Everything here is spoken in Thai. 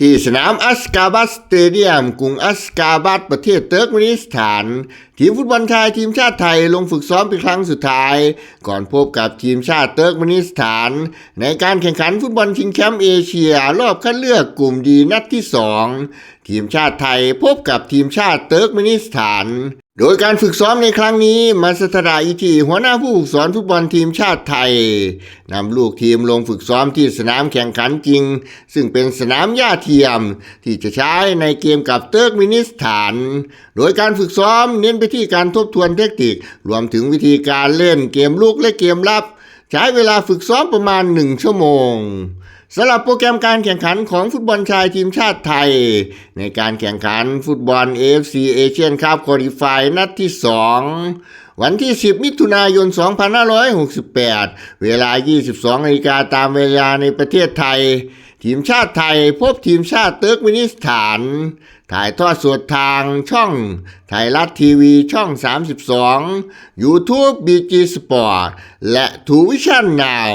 ที่สนามอัสกาบัสเตเดียมกรุงอัสกาบัตประเทศเติร์กเมนิสถาน ทีมฟุตบอลชายทีมชาติไทยลงฝึกซ้อมเป็นครั้งสุดท้าย ก่อนพบกับทีมชาติเติร์กเมนิสถาน ในการแข่งขันฟุตบอลชิงแชมป์เอเชีย รอบคัดเลือกกลุ่มดีนัดที่สองทีมชาติไทยพบกับทีมชาติเติร์กเมนิสถานโดยการฝึกซ้อมในครั้งนี้มาสตราอิทีหัวหน้าผู้ฝึกสอนฟุตบอลทีมชาติไทยนำลูกทีมลงฝึกซ้อมที่สนามแข่งขันจริง ซึ่งเป็นสนามหญ้าเทียม ที่จะใช้ในเกมกับเติร์กมินิสถาน โดยการฝึกซ้อมเน้นไปที่การทบทวนเทคนิค รวมถึงวิธีการเล่นเกมลุกและเกมรับ ใช้เวลาฝึกซ้อมประมาณ 1 ชั่วโมง สำหรับโปรแกรมการแข่งขันของฟุตบอลชายทีมชาติไทย ในการแข่งขันฟุตบอล AFC Asian Cup Qualify นัดที่ 2 วันที่ 10 มิถุนายน 2568 เวลา 22นาฬิกาตามเวลาในประเทศไทย ทีมชาติไทยพบทีมชาติเติร์กมินิสถาน ถ่ายทอดสดทางช่อง ไทยรัฐทีวีช่อง 32 YouTube BG Sport และทูวิชั่นนาว